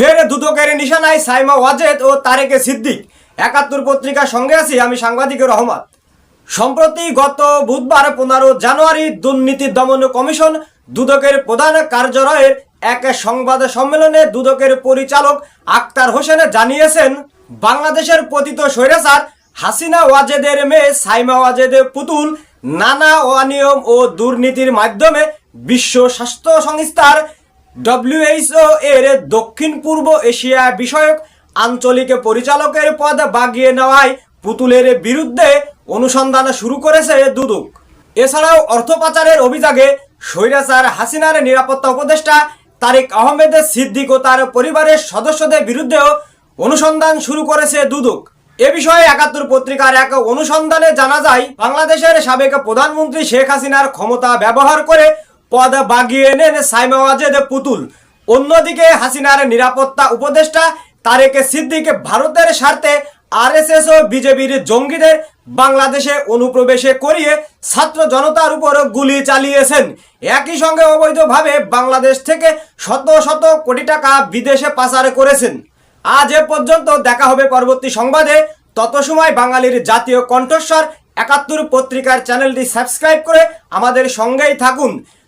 ফের দুদকের নিশানায় সাইমা ওয়াজেদ ও তারেকে সিদ্দিক। একাত্তর পত্রিকার সঙ্গে আছি আমি সাংবাদিক রহমান। সম্প্রতি গত বুধবার পনেরো জানুয়ারি দুর্নীতি দমন কমিশন দুদকের প্রধান কার্যালয়ের এক সংবাদ সম্মেলনে দুদকের পরিচালক আক্তার হোসেন জানিয়েছেন, বাংলাদেশের পতিত স্বৈরাচার হাসিনা ওয়াজেদের মেয়ে সাইমা ওয়াজেদের পুতুল নানা অনিয়ম ও দুর্নীতির মাধ্যমে বিশ্ব স্বাস্থ্য সংস্থার ডব্লিউএইচও এর দক্ষিণ পূর্ব এশিয়া বিষয়ক আঞ্চলিক পরিচালকের পদ বাগিয়ে নেওয়ায় পুতুলের বিরুদ্ধে অনুসন্ধান শুরু করেছে দুদক। এছাড়াও অর্থ পাচারের অভিযোগে স্বৈরাচার হাসিনার নিরাপত্তা উপদেষ্টা তারেক আহমেদ সিদ্দিক ও তার পরিবারের সদস্যদের বিরুদ্ধেও অনুসন্ধান শুরু করেছে দুদক। এ বিষয়ে একাত্তর পত্রিকার এক অনুসন্ধানে জানা যায়, বাংলাদেশের সাবেক প্রধানমন্ত্রী শেখ হাসিনার ক্ষমতা ব্যবহার করে পদ বাগিয়ে নেন সাইমা পুতুল। অন্যদিকে হাসিনার নিরাপত্তা উপদেষ্টা তারেক সিদ্দিক ভারতের স্বার্থে আরএসএস ও বিজেপির জঙ্গিদের বাংলাদেশে অনুপ্রবেশে করিয়ে ছাত্র জনতার উপর গুলি চালিয়েছেন। একই সঙ্গে অবৈধভাবে বাংলাদেশ থেকে শত শত কোটি টাকা বিদেশে পাচার করেছেন। আজ এ পর্যন্ত দেখা হবে পরবর্তী সংবাদে। তত সময় বাঙালির জাতীয় কণ্ঠস্বর একাত্তর পত্রিকার চ্যানেলটি সাবস্ক্রাইব করে আমাদের সঙ্গেই থাকুন।